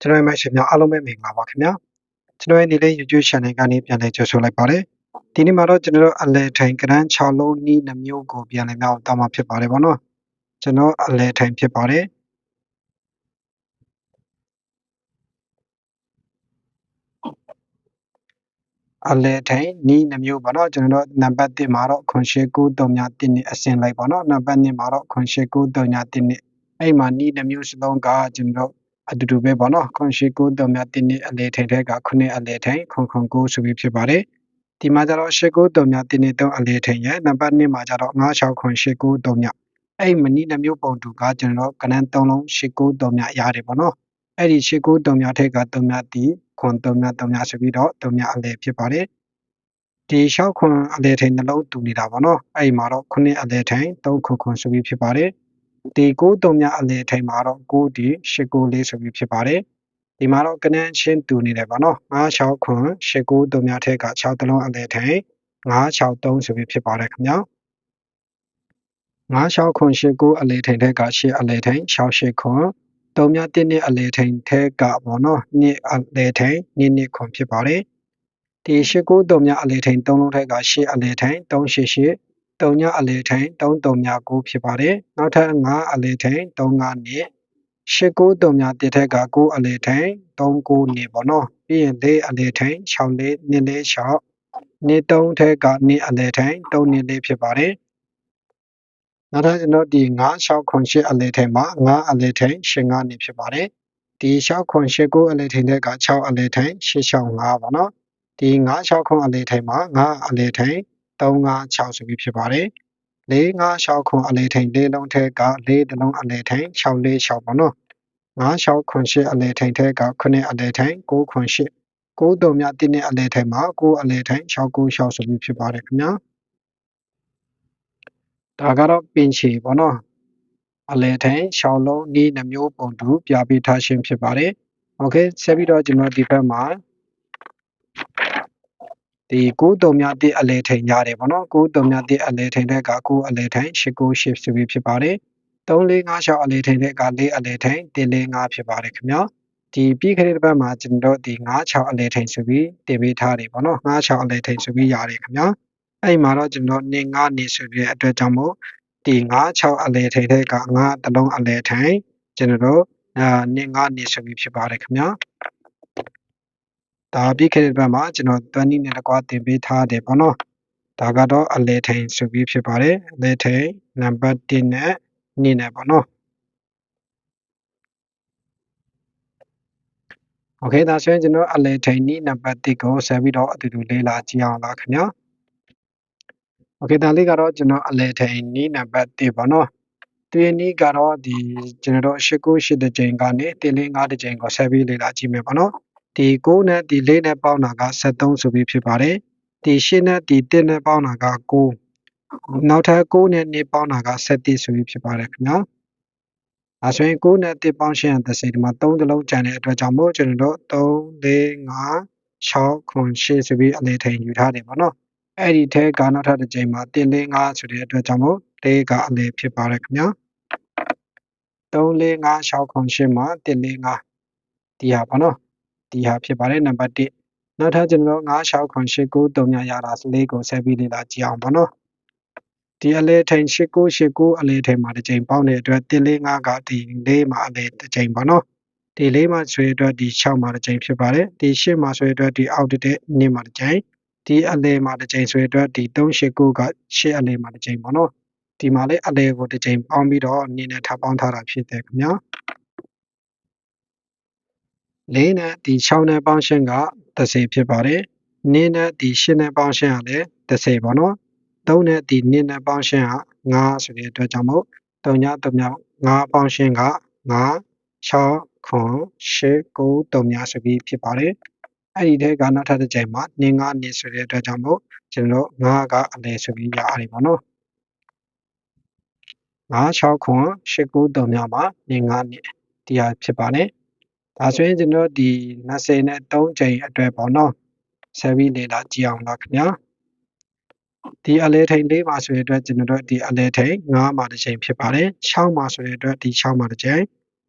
ကျွန်တော်ရဲ့မိတ်ဆွေများအားလုံးပဲမင်္ဂလာပါခင်ဗျာကျွန်တော်ရဲ့ဒီလေး YouTube channel ကနေပြန်လည်ကြိုဆိုလိုက်ပါတယ်ဒီနေ့မှာတော့ကျွန်တော်တို့အလဲထိုင်ကရန်6လုံးနီးနှမျိုးကိုပြန်လည်မြောက်တောင်းမှာဖြစ်ပါတယ်ဗောနော်ကျွန်တော်အလဲထိုင်ဖြစ်ပါတယ်အလဲထိုင်နီးနှမျိုးပေါ့နော်ကျွန်တော်တို့နံပါတ်1မှာတော့ခွန်ရှိ9 3ည1နှစ်အစင်လိုက်ပေါ့နော်နံပါတ်2မှာတော့ခွန်ရှိ9 3ည1နှစ်အဲ့မှာနီးနှမျိုးစလုံးကကျွန်တော်တို့ အတူတူပဲပေါ့နော်ခွန်ရှိ9တုံမြတင်းနှစ်အလေထိန်တဲ့ကခုနှစ်အလေထိန်ခွန်ခွန်9ဆိုပြီးဖြစ်ပါတယ်ဒီမှာကျတော့ရှစ်9တုံမြတင်းနှစ်တုံအလေထိန်ရဲ့နံပါတ်2မှာကျတော့96ခွန်ရှစ်9တုံမြအဲ့မနီးနှမျိုးပုံတူကကျွန်တော်ကနန်း3လုံးရှစ်9တုံမြရတယ်ပေါ့နော်အဲ့ဒီရှစ်9တုံမြထက်ကတုံမြတီခွန်တုံမြတုံမြဆိုပြီးတော့တုံမြအလေဖြစ်ပါတယ်ဒီ6ခွန်အလေထိန်နှလုံးတူနေတာပေါ့နော်အဲ့မှာတော့ခုနှစ်အလေထိန်3ခွန်ခွန်ဆိုပြီးဖြစ်ပါတယ် ဒီ9တုံမြအလေထိန်မှာတော့9ဒီ8 9လေးဆိုပြီးဖြစ်ပါတယ်ဒီမှာတော့ကနန်းချင်းတူနေတယ်ပါနော်96ခွန်8 9တုံမြထက်က6တလုံးအလေထိန်963ဆိုပြီးဖြစ်ပါတယ်ခင်ဗျာ96ခွန်8 9အလေထိန်ထက်က8အလေထိန်68ခွန်တုံမြ1နှစ်အလေထိန်ထက်ကပေါ့နော်2အလေထိန်2နှစ်ခွန်ဖြစ်ပါတယ်ဒီ8 9တုံမြအလေထိန်3လုံးထက်က8အလေထိန်388 တုံညအလေထိန်3တုံည9ဖြစ်ပါတယ်နောက်ထပ်5အလေထိန်3 5နဲ့8 9တုံည1ထက်က9အလေထိန်3 9နေပေါ့နော်ပြီးရင်4အလေထိန်6 4 2 4 6နေ3ထက်က2အလေထိန်3နေ4ဖြစ်ပါတယ်နောက်ထပ်ကျွန်တော်ဒီ9 6ခွန်8အလေထိန်မှာ9အလေထိန်8 9နေဖြစ်ပါတယ်ဒီ6ခွန်8 9အလေထိန်တဲ့က6အလေထိန်8 6 5ပေါ့နော်ဒီ9 6ခွန်အလေထိန်မှာ9အလေထိန် 356ဆိုပြီးဖြစ်ပါတယ်4 5 6ခွန်အလေထိန်၄လုံးထဲက၄တလုံးအလေထိန်6 4 6ပေါ့နော်5 6ခွန်8အလေထိန်ထဲက9အလေထိန်9ခွန်8 9တုံမြတင်းနဲ့အလေထိန်မှာ9အလေထိန်6 9 6ဆိုပြီးဖြစ်ပါတယ်ခင်ဗျာဒါကတော့ပင်ချီပေါ့နော်အလဲထိုင်ရှောင်းလုံးဤနှမျိုးပုံတူပြပေးထားခြင်းဖြစ်ပါတယ်။ Okay ဆက်ပြီးတော့ကျွန်တော်ဒီဘက်မှာ ဒီ9တုံမြတိအလဲထိန်ရတယ်ပေါ့နော်9တုံမြတိအလဲထိန်တဲ့က9အလဲထိန်8 9 8ဆိုပြီးဖြစ်ပါတယ်3 4 5 6အလဲထိန်တဲ့က4အလဲထိန်1 4 5ဖြစ်ပါတယ်ခင်ဗျာဒီပြီးခရတဲ့ဘက်မှာကျွန်တော်ဒီ9 6အလဲထိန်ဆိုပြီးတင်ပေးထားတယ်ပေါ့နော်9 6အလဲထိန်ဆိုပြီးရတယ်ခင်ဗျာအဲ့မှာတော့ကျွန်တော်နေ9နေဆိုပြီးအတွက်ကြောင့်မို့ဒီ9 6အလဲထိန်တဲ့က9တလုံးအလဲထိန်ကျွန်တော်တို့အာနေ9နေဆိုပြီးဖြစ်ပါတယ်ခင်ဗျာ ဒါပြီးခဲ့တဲ့ဘက်မှာကျွန်တော်တွန်းနီးနဲ့တကွာတင်ပေးထားတယ်ပေါ့နော်ဒါကတော့အလဲထိန်ဆိုပြီးဖြစ်ပါတယ်အလဲထိန်နံပါတ်1နဲ့2နဲ့ပေါ့နော်โอเคဒါဆိုရင်ကျွန်တော်အလဲထိန်နီးနံပါတ်1ကိုဆက်ပြီးတော့အတူတူလေ့လာကြည့်အောင်ပါခင်ဗျာโอเคဒါလေးကတော့ကျွန်တော်အလဲထိန်နီးနံပါတ်1ပေါ့နော်ဒီနီးကတော့ဒီကျွန်တော်တို့၈၉၈တကြိမ်ကနေ1လေး5တကြိမ်ကိုဆက်ပြီးလေ့လာကြည့်မယ်ပေါ့နော် ဒီ9နဲ့ဒီ4နဲ့ပေါင်းတာက73ဆိုပြီးဖြစ်ပါတယ်ဒီ8နဲ့ဒီ1နဲ့ပေါင်းတာက9နောက်ထပ်9နဲ့2ပေါင်းတာက7ဆိုပြီးဖြစ်ပါတယ်ခင်ဗျာအဲဆိုရင်9နဲ့1ပေါင်းရှင်းတဲ့စိတ်ဒီမှာ3တလုံးကျန်တဲ့အတွက်ကြောင့်မို့ကျွန်တော်တို့3 4 5 6ခွန်8ဆိုပြီးအလေးထိန်ယူထားတယ်ပေါ့နော်အဲ့ဒီထဲကနောက်ထပ်တစ်ချိန်မှာ1 4 5ဆိုတဲ့အတွက်ကြောင့်မို့လေးကအလေးဖြစ်ပါတယ်ခင်ဗျာ3 4 5 6ခွန်8မှာ1 4 5ဒီဟာပေါ့နော် ဒီဟာဖြစ်ပါတယ်နံပါတ်1နောက်ထပ်ကျွန်တော်9 6ခွန်8 9 3ညရတာလေးကိုဆက်ပြီးလေ့လာကြည့်အောင်ပေါ့နော်ဒီအလဲထိန်8 9 8 9အလဲထိန်မှာတစ်ချိန်ပေါင်းတဲ့အတွက်1 4 5ကဒီ4မှာအလဲတစ်ချိန်ပေါ့နော်ဒီ4မှာဆွေအတွက်ဒီ6မှာတစ်ချိန်ဖြစ်ပါတယ်ဒီ8မှာဆွေအတွက်ဒီအောက်တဲ့2မှာတစ်ချိန်ဒီအလဲမှာတစ်ချိန်ဆွေအတွက်ဒီ3 8 9က8အလဲမှာတစ်ချိန်ပေါ့နော်ဒီမှာလေးအလဲကိုတစ်ချိန်ပေါင်းပြီးတော့နင်းနဲ့ထပ်ပေါင်းထားတာဖြစ်တယ်ခင်ဗျာ လေးနဲ့ဒီ6နဲ့ပေါင်းရှင်းက30ဖြစ်ပါတယ်။နင်းနဲ့ဒီ8နဲ့ပေါင်းရှင်းကလည်း30ပေါ့နော်။3နဲ့ဒီ2နဲ့ပေါင်းရှင်းက9ဆိုတဲ့အတွက်ကြောင့်မို့3ည3ည9ပေါင်းရှင်းက9 6ခွန်8 9 3ညဆိုပြီးဖြစ်ပါတယ်။အဲ့ဒီထဲကနောက်ထပ်တစ်ချိန်မှာ2 9နေဆိုတဲ့အတွက်ကြောင့်မို့ကျွန်တော်9ကအလဲဆိုပြီးရရတယ်ပေါ့နော်။9 6ခွန်8 9 3ညမှာ2 9နေဒီဟာဖြစ်ပါတယ်။ ဒါဆိုရင်ကျွန်တော်ဒီ20နဲ့3ချိန်အတွက်ပေါ့နော်ဆက်ပြီးလေ့လာကြည့်အောင်လားခင်ဗျာဒီအလဲထိန်လေးပါဆိုတဲ့အတွက်ကျွန်တော်တို့ဒီအလဲထိန်9မှာတစ်ချိန်ဖြစ်ပါတယ်6မှာဆိုတဲ့အတွက်ဒီ6မှာတစ်ချိန်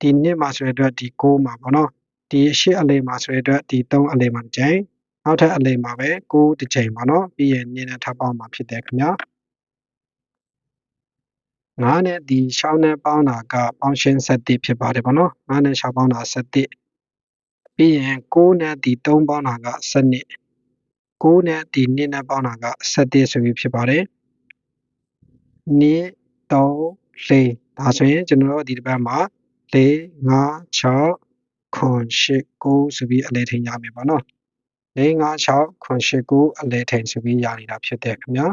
ဒီ2မှာဆိုတဲ့အတွက်ဒီ9မှာပေါ့နော်ဒီရှစ်အလေမှာဆိုတဲ့အတွက်ဒီ3အလေမှာတစ်ကြိမ်နောက်ထပ်အလေမှာပဲ9တစ်ကြိမ်ပါနော်ပြီးရင်နင်းနဲ့ထပ်ပေါင်းမှာဖြစ်တယ်ခင်ဗျာ 9နဲ့ဒီ6နဲ့ပေါင်းတာကပေါင်းရှင်း7ဖြစ်ပါတယ်ဗောနော်9နဲ့6ပေါင်းတာ7ပြီးရင်9နဲ့ဒီ3ပေါင်းတာက7 9နဲ့ဒီ2နဲ့ပေါင်းတာက7ဆိုပြီးဖြစ်ပါတယ်2 3 4ဒါဆိုရင်ကျွန်တော်တို့ဒီတစ်ပတ်မှာ4 5 6 9 8 9ဆိုပြီးအလဲထိန်ရမယ်ပေါ့နော်4 5 6 9 8 9အလဲထိန်ဆိုပြီးရနေတာဖြစ်တယ်ခင်ဗျာ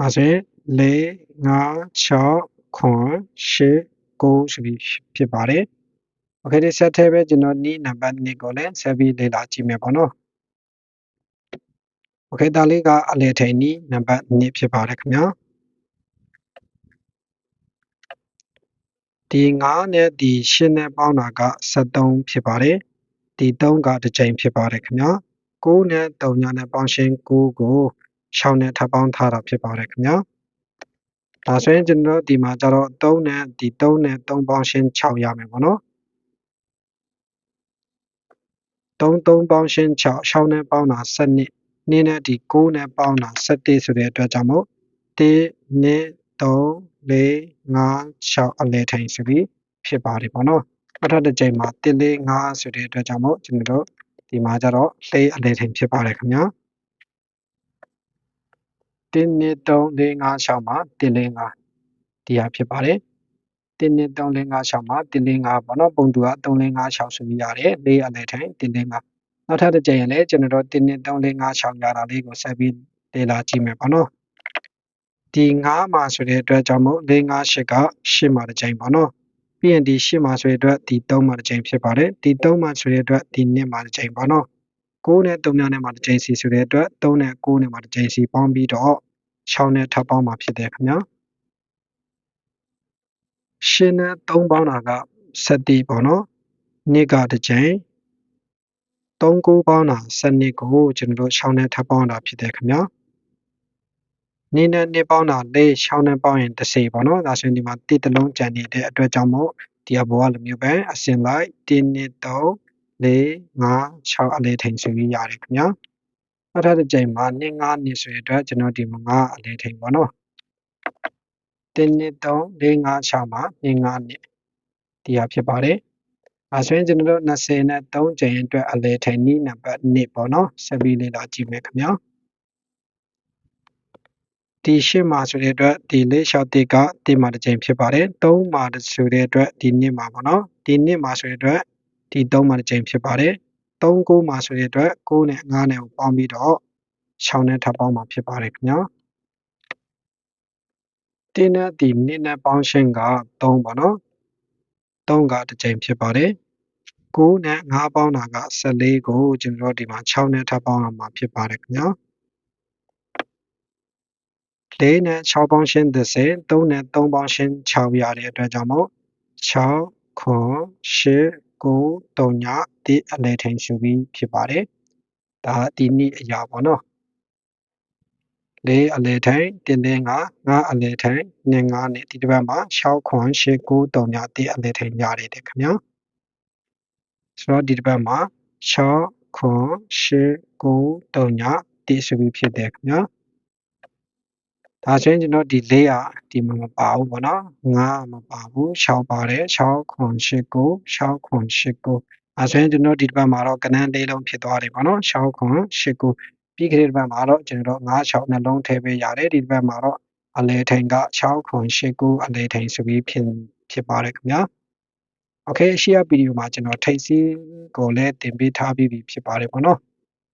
အားဖြင့်၄၅၆ခွန်၈ကိုရှိပြီဖြစ်ပါတယ်။ Okay ဒီ set ထဲပဲကျွန်တော်နီးနံပါတ်2ကိုလည်းဆက်ပြီးလေ့လာကြည့်မယ်ပေါ့နော်။ Okay ဒါလေးကအလေထိန်နီးနံပါတ်2ဖြစ်ပါတယ်ခင်ဗျာ။ဒီ9နဲ့ဒီ10နဲ့ပေါင်းတာက73ဖြစ်ပါတယ်။ဒီ3ကတစ်ကြိမ်ဖြစ်ပါတယ်ခင်ဗျာ။9နဲ့3ညနဲ့ပေါင်းရှင်9ကို 6နဲ့ထပ်ပေါင်းထားတာဖြစ်ပါတယ်ခင်ဗျာဒါဆိုရင်ကျွန်တော်ဒီမှာကျတော့3နဲ့ဒီ3နဲ့3ပေါင်းရှင်း6ရမယ်ပေါ့နော်3 3ပေါင်းရှင်း6 6နဲ့ပေါင်းတာ7နှစ်နင်းနဲ့ဒီ9နဲ့ပေါင်းတာ7ဆိုတဲ့အတွက်ကြောင့်မို့1 2 3 4 5 6အလဲထိုင်ဆိုပြီးဖြစ်ပါတယ်ပေါ့နော်နောက်ထပ်တစ်ကြိမ်မှာ1 4 5ဆိုတဲ့အတွက်ကြောင့်မို့ကျွန်တော်တို့ဒီမှာကျတော့၄အလဲထိုင်ဖြစ်ပါတယ်ခင်ဗျာ 1 2 3 4 5 6မှာ1 4 5ဒီဟာဖြစ်ပါတယ်1 2 3 4 5 6မှာ1 4 5ပေါ့နော်ပုံတူက3 4 5 6ဆိုပြီးရတယ်၄အလဲထိုင်1 4 5နောက်ထပ်တစ်ကြိမ်ရင်လည်းကျွန်တော်တို့1 2 3 4 5 6ရတာလေးကိုဆက်ပြီးလေ့လာကြည့်မယ်ပေါ့နော်ဒီ9မှာဆိုတဲ့အတွက်ကြောင့်မို့4 5 8က8မှာတစ်ကြိမ်ပေါ့နော်ပြီးရင်ဒီ8မှာဆိုတဲ့အတွက်ဒီ3မှာတစ်ကြိမ်ဖြစ်ပါတယ်ဒီ3မှာဆိုတဲ့အတွက်ဒီ2မှာတစ်ကြိမ်ပေါ့နော် 9နဲ့3နဲ့မှာတစ်ကြိမ်စီဆိုတဲ့အတွက်3နဲ့9နဲ့မှာတစ်ကြိမ်စီပေါင်းပြီးတော့6နဲ့ထပ်ပေါင်းမှာဖြစ်တယ်ခင်ဗျာရှင်းနဲ့3ပေါင်းတာက7ပေါ့နော်2ကတစ်ကြိမ်3 9ပေါင်းတာ7ကိုကျွန်တော်တို့6နဲ့ထပ်ပေါင်းတာဖြစ်တယ်ခင်ဗျာနင်းနဲ့နှစ်ပေါင်းတာလေးရှောင်းနဲ့ပေါင်းရင်30ပေါ့နော်ဒါဆိုရင်ဒီမှာတိတလုံးကြံနေတဲ့အတွက်ကြောင့်မို့ဒီအဘောကလိုမျိုးပဲအစင်လိုက်1 2 3 4 5 6အလေးထိန်ဆိုပြီးရတယ်ခင်ဗျာနောက်ထပ်တစ်ကြိမ်မှာ2 5နှစ်ဆိုရတဲ့အတွက်ကျွန်တော်ဒီမှာ5အလေးထိန်ပေါ့နော်1 2 3 4 5 6မှာ2 5နှစ်ဒီဟာဖြစ်ပါတယ်အဲဆိုရင်ကျွန်တော်တို့20နဲ့3ကြိမ်အတွက်အလဲထိန်နီးနံပါတ်1ပေါ့နော်ဆက်ပြီးလေ့လာကြည့်မယ်ခင်ဗျာဒီရှစ်မှာဆိုတဲ့အတွက်ဒီလေးလျှောက်တိကတိမှာတစ်ချိန်ဖြစ်ပါတယ်၃မှာဆိုတဲ့အတွက်ဒီနှစ်မှာပေါ့နော်ဒီနှစ်မှာဆိုတဲ့အတွက် ဒီ၃မှာတစ်ချိန်ဖြစ်ပါတယ်၃၉မှာဆိုတဲ့အတွက်9နဲ့9နဲ့ကိုပေါင်းပြီးတော့6နဲ့ထပ်ပေါင်းမှာဖြစ်ပါတယ်ခင်ဗျာတင်းနဲ့ဒီနှစ်နဲ့ပေါင်းရှင်းက3ပေါ့နော်3ကတစ်ချိန်ဖြစ်ပါတယ်9နဲ့5ပေါင်းတာက14ကိုကျွန်တော်ဒီမှာ6နဲ့ထပ်ပေါင်းရမှာဖြစ်ပါတယ်ခင်ဗျာ၄နဲ့6ပေါင်းရှင်း30 3နဲ့3ပေါင်းရှင်း6ရတဲ့အတွက်ကြောင့်မို့6ခွန်8 9 3ညဒီအလဲထိန်ရှုပြီးဖြစ်ပါတယ်ဒါဒီနေ့အရာပေါ့နော်၄အလဲထိန်တင်းတင်းက9အလဲထိန်နဲ့9နဲ့ဒီတစ်ပတ်မှာ6ခွန်8 9 3ညဒီအလဲထိန်ရတဲ့ခင်ဗျာဆိုတော့ဒီတစ်ပတ်မှာ6ခွန်8 9 3ညဒီဆိုပြီးဖြစ်တယ်ခင်ဗျာ ဒါဆိုရင်ကျွန်တော်ဒီ layer ဒီမှာမပါဘူးပေါ့နော်9မပါဘူး6ပါတယ်6ခွန်8ကို6ခွန်8ကိုအဲဆိုရင်ကျွန်တော်ဒီတစ်ပတ်မှာတော့ကနန်း၄လုံးဖြစ်သွားတယ်ပေါ့နော်6ခွန်8ကိုပြီးခဲ့တဲ့တစ်ပတ်မှာတော့ကျွန်တော်9 6နှလုံးထည့်ပေးရတယ်ဒီတစ်ပတ်မှာတော့အလဲထိန်က6ခွန်8ကိုအလဲထိန်ဆိုပြီးဖြစ်ဖြစ်ပါတယ်ခင်ဗျာ Okay ရှေ့ရဗီဒီယိုမှာကျွန်တော်ထိတ်စီးကိုလည်းတင်ပေးထားပြီးဖြစ်ပါတယ်ပေါ့နော်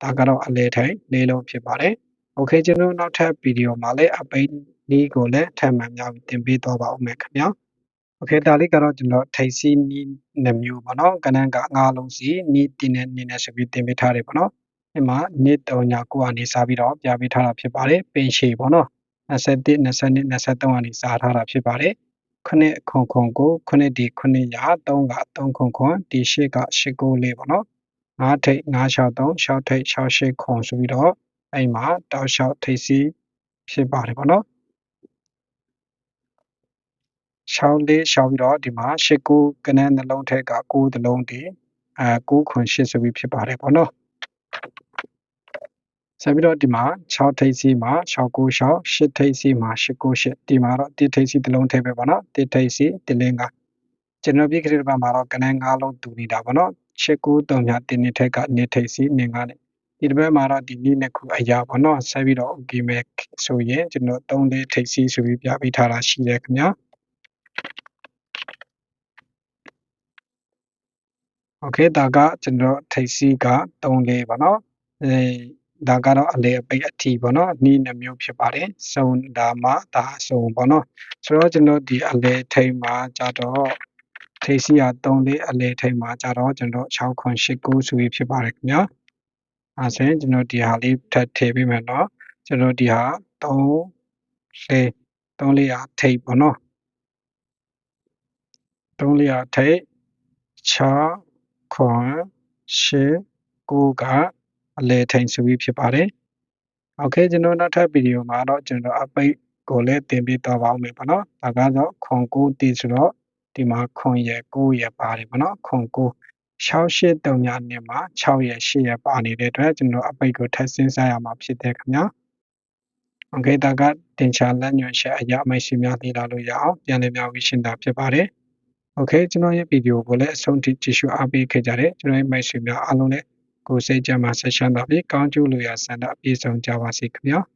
ဒါကတော့အလဲထိုင်လေးလုံးဖြစ်ပါတယ် ။ Okay ကျွန်တော်နောက်ထပ်ဗီဒီယိုမှာလည်း upbeat နည်းကိုလည်း ထပ်မံမျှဝေသင်ပေးသွားပါဦးမယ်ခင်ဗျာ။ Okay ဒါလေးကတော့ကျွန်တော်ထိပ်စီးနည်းနှစ်မျိုးပေါ့နော်။ကဏ္ဍက၅လုံးစီနည်းတင်နဲ့နည်းနဲ့ဆိုပြီးသင်ပေးထားတယ်ပေါ့နော်။ဒီမှာနည်း၃ညကိုအနေစပြီးတော့ပြပေးထားတာဖြစ်ပါတယ်။ပင်ရှည်ပေါ့နော်။21 22 23အနေစာထားတာဖြစ်ပါတယ်။ခုနှစ်ခုံခုံကိုခုနှစ်ဒီခုနှစ်ရာ3က3ခုံခုံဒီရှိက89လေးပေါ့နော်9ထိပ်963 6ထိပ်68ခုံဆိုပြီးတော့ အဲ့မှာတောက်လျှောက်ထိပ်စီးဖြစ်ပါတယ်ပေါ့နော်ရှောင်းလေးရှောင်းပြီးတော့ဒီမှာ၈ကိုကနန်းနှလုံးထက်က9သလုံးဒီအဲ9ခွန်8ဆိုပြီးဖြစ်ပါတယ်ပေါ့နော်ဆက်ပြီးတော့ဒီမှာ6ထိပ်စီမှာ6ကို6 8ထိပ်စီမှာ8ကို8ဒီမှာတော့1ထိပ်စီတစ်လုံးထည့်ပဲပေါ့နော်1ထိပ်စီ1လင်းကကျွန်တော်ပြခရစ်ဘတ်မှာတော့ကနန်း9လုံးတူနေတာပေါ့နော်8ကို3ည1နှစ်ထက်က2ထိပ်စီ2ငါနဲ့ ဒီတစ်ပတ်မှာတော့ဒီနေ့နှစ်ခုအရာပေါ့နော်ဆက်ပြီးတော့ okay မယ်ဆိုရင်ကျွန်တော်၃လေးထိပ်စီးဆိုပြီးပြပေးထားတာရှိတယ်ခင်ဗျာ okay ဒါကကျွန်တော်ထိပ်စီးက၃လေးပေါ့နော်အဲဒါကတော့အလေအပိတ်အထီပေါ့နော်နီးနှမျိုးဖြစ်ပါတယ်စုံဒါမှဒါစုံပေါ့နော်ဆိုတော့ကျွန်တော်ဒီအလေထိပ်မှာကြတော့ထိပ်စီးက၃လေးအလေထိပ်မှာကြတော့ကျွန်တော်6 8 9ဆိုပြီးဖြစ်ပါတယ်ခင်ဗျာ အဲဆိုရင်ကျွန်တော်ဒီဟာလေးထပ်ထည့်ပေးမယ်နော်ကျွန်တော်ဒီဟာ3လေး3လေးဟာထိပ်ပေါ့နော်3လေးဟာထိပ်6ခွန်8 9ကအလဲထိန်ဆိုပြီးဖြစ်ပါတယ်။ Okay ကျွန်တော်နောက်ထပ်ဗီဒီယိုမှာတော့ကျွန်တော်အပိတ်ကိုလည်းတင်ပြသွားပါဦးမယ်ပေါ့နော်။ဒါကတော့ခွန်9တီဆိုတော့ဒီမှာခွန်ရယ်9ရယ်ပါတယ်ပေါ့နော်။ခွန်9 68ညနဲ့မှာ6ရယ်8ရယ်ပါနေတဲ့အတွက်ကျွန်တော်အပိတ်ကိုထပ်စဉ်းစားရမှာဖြစ်တယ်ခင်ဗျာ။ Okay ဒါကတင်ချာလက်ညွှန်ချက်အရာအမိတ်ရှိများသိလာလို့ရအောင်ပြန်လည်များဝီရှင်းတာဖြစ်ပါတယ်။ Okay ကျွန်တော်ရဲ့ဗီဒီယိုကိုလည်းအဆုံးထိကြည့်ရှုအားပေးခဲ့ကြတဲ့ကျွန်တော်ရဲ့မိတ်ဆွေများအားလုံးလည်းကိုယ်စိတ်ကြမှာဆက်ရှမ်းပါပြီကောင်းကျိုးလိုရာဆန္ဒအပြည့်စုံကြပါစေခင်ဗျာ။